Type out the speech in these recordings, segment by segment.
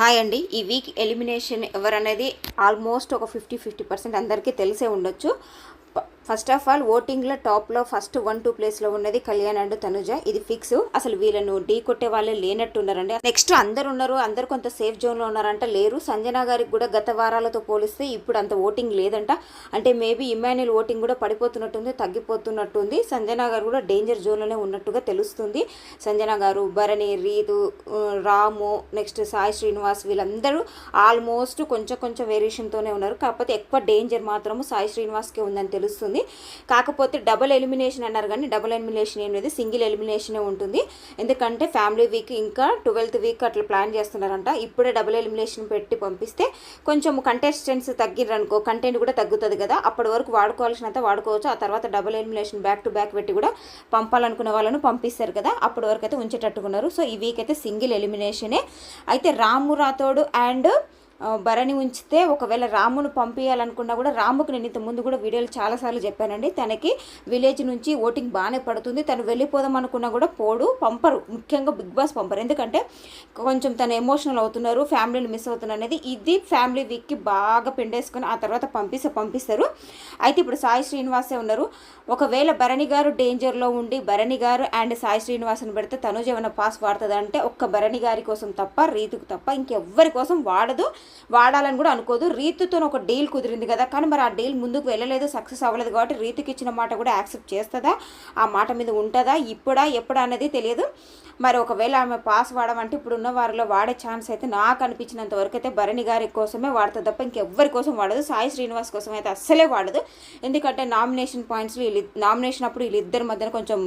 Hi అండి. ఈ week elimination ఎవరనేది ఆల్మోస్ట్ ఒక ఫిఫ్టీ ఫిఫ్టీ పర్సెంట్ అందరికీ తెలిసే ఉండొచ్చు. ఫస్ట్ ఆఫ్ ఆల్ ఓటింగ్లో టాప్లో ఫస్ట్ వన్ టూ ప్లేస్లో ఉన్నది కళ్యాణ్ అండ్ తనుజ. ఇది ఫిక్స్ అసలు వీళ్ళను ఢీ కొట్టే వాళ్ళే లేనట్టున్నారండి నెక్స్ట్ అందరు ఉన్నారు. అందరు కొంత సేఫ్ జోన్లో ఉన్నారంట. లేరు. సంజన గారికి కూడా గత వారాలతో పోలిస్తే ఇప్పుడు అంత ఓటింగ్ లేదంట. అంటే మేబీ ఇమాన్యుల్ ఓటింగ్ కూడా పడిపోతున్నట్టుంది తగ్గిపోతున్నట్టుంది. సంజన గారు కూడా డేంజర్ జోన్లోనే ఉన్నట్టుగా తెలుస్తుంది. సంజన గారు భరణి రీతు రాము నెక్స్ట్ సాయి శ్రీనివాస్ వీళ్ళందరూ ఆల్మోస్ట్ కొంచెం కొంచెం వేరియేషన్తోనే ఉన్నారు. కాకపోతే ఎక్కువ డేంజర్ మాత్రము సాయి శ్రీనివాస్కే ఉందని తెలుస్తుంది. కాకపోతే డబుల్ ఎలిమినేషన్ అన్నారు కానీ డబుల్ ఎలిమినేషన్ ఏం లేదు. సింగిల్ ఎలిమినేషనే ఉంటుంది. ఎందుకంటే ఫ్యామిలీ వీక్ ఇంకా ట్వెల్త్ వీక్ అట్లా ప్లాన్ చేస్తున్నారంట. ఇప్పుడే డబుల్ ఎలిమినేషన్ పెట్టి పంపిస్తే కొంచెం కంటెస్టెంట్స్ తగ్గిరనుకో కంటెంట్ కూడా తగ్గుతుంది కదా. అప్పటి వరకు వాడుకోవాల్సినంత వాడుకోవచ్చు. ఆ తర్వాత double elimination back to back పెట్టి కూడా పంపాలనుకున్న వాళ్ళను పంపిస్తారు కదా. అప్పటి వరకు అయితే ఉంచేటట్టుకున్నారు సో ఈ వీక్ అయితే సింగిల్ ఎలిమినేషనే. అయితే రాము రాథోడు అండ్ భరణి ఉంచితే ఒకవేళ రామును పంపించాలనుకున్నా కూడా రాముకు నేను ఇంత ముందు కూడా వీడియోలు చాలాసార్లు చెప్పానండి. తనకి విలేజ్ నుంచి ఓటింగ్ బాగానే పడుతుంది. తను వెళ్ళిపోదాం అనుకున్నా కూడా పోడు పంపరు. ముఖ్యంగా బిగ్ బాస్ పంపరు. ఎందుకంటే కొంచెం తను ఎమోషనల్ అవుతున్నారు ఫ్యామిలీని మిస్ అవుతున్నారు అనేది. ఇది ఫ్యామిలీ వీక్కి బాగా పిండేసుకొని ఆ తర్వాత పంపిస్తే పంపిస్తారు. అయితే ఇప్పుడు సాయి శ్రీనివాసే ఉన్నారు. ఒకవేళ భరణి గారు డేంజర్లో ఉండి భరణి గారు అండ్ సాయి శ్రీనివాసన్ పెడితే తనుజ ఏమైనా పాస్ వాడుతుంది అంటే ఒక్క భరణి గారి కోసం తప్ప రీతుకు తప్ప ఇంకెవ్వరి కోసం వాడదు. వాడాలని కూడా అనుకోదు. రీతుతో ఒక డీల్ కుదిరింది కదా. కానీ మరి ఆ డీల్ ముందుకు వెళ్ళలేదు సక్సెస్ అవ్వలేదు కాబట్టి రీతికి ఇచ్చిన మాట కూడా యాక్సెప్ట్ చేస్తుందా? ఆ మాట మీద ఉంటుందా? ఇప్పుడా? ఎప్పుడా అనేది తెలియదు. మరి ఒకవేళ ఆమె పాస్ వాడమంటే ఇప్పుడు ఉన్న వారిలో వాడే ఛాన్స్ అయితే నాకు అనిపించినంత వరకు అయితే భరణి గారి కోసమే వాడుతుంది తప్ప ఇంకెవ్వరి కోసం వాడదు. సాయి శ్రీనివాస్ కోసం అయితే అస్సలే వాడదు. ఎందుకంటే నామినేషన్ పాయింట్స్ వీళ్ళు నామినేషన్ అప్పుడు వీళ్ళిద్దరి మధ్యన కొంచెం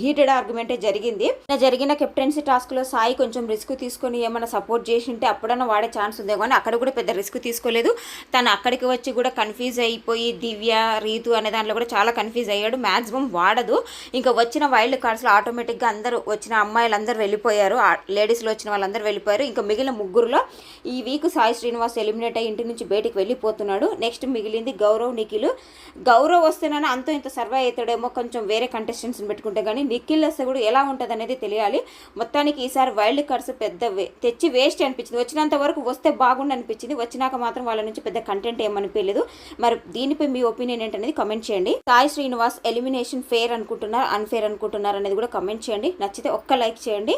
హీటెడ్ ఆర్గ్యుమెంటే జరిగింది. జరిగిన కెప్టెన్సీ టాస్క్లో సాయి కొంచెం రిస్క్ తీసుకొని ఏమైనా సపోర్ట్ చేసి ఉంటే అప్పుడన్నా వాడే ఛాన్స్ ఉందే కానీ అక్కడ కూడా పెద్ద రిస్క్ తీసుకోలేదు. తను అక్కడికి వచ్చి కూడా కన్ఫ్యూజ్ అయిపోయి దివ్య రీతు అనే దాంట్లో కూడా చాలా కన్ఫ్యూజ్ అయ్యాడు. మ్యాక్సిమం వాడదు. ఇంకా వచ్చిన వైల్డ్ కార్డ్స్లో ఆటోమేటిక్గా అందరూ వచ్చిన అమ్మాయిలందరూ వెళ్ళిపోయారు. లేడీస్లో వచ్చిన వాళ్ళందరూ వెళ్ళిపోయారు. ఇంకా మిగిలిన ముగ్గురులో ఈ వీక్ సాయి శ్రీనివాస్ ఎలిమినేట్ అయ్యి ఇంటి నుంచి బయటికి వెళ్ళిపోతున్నాడు. నెక్స్ట్ మిగిలింది గౌరవ్ నిఖిల్. గౌరవ్ వస్తేనైనా అంతో ఇంత సర్వే అవుతాడేమో కొంచెం వేరే కంటెస్టెంట్స్ని పెట్టుకుంటే కానీ నిఖిల్ వస్తే కూడా ఎలా ఉంటుంది అనేది తెలియాలి. మొత్తానికి ఈసారి వైల్డ్ కార్డ్స్ పెద్ద వే- తెచ్చి వేస్ట్ అనిపించింది. వచ్చినంత వరకు వస్తే బాగుండి అనిపించింది. వచ్చినాక మాత్రం వాళ్ళ నుంచి పెద్ద కంటెంట్ ఏమనిపించలేదు. మరి దీనిపై మీ ఒపీనియన్ ఏంటనేది కమెంట్ చేయండి. సాయి శ్రీనివాస్ ఎలిమినేషన్ ఫేర్ అనుకుంటున్నారు అన్ఫేర్ అనుకుంటున్నారు అనేది కూడా కమెంట్ చేయండి. నచ్చితే ఒక్క లైక్ చేయండి.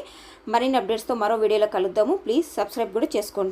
మరిన్ని అప్డేట్స్తో మరో వీడియోలో కలుద్దాము. ప్లీజ్ సబ్స్క్రైబ్ కూడా చేసుకోండి.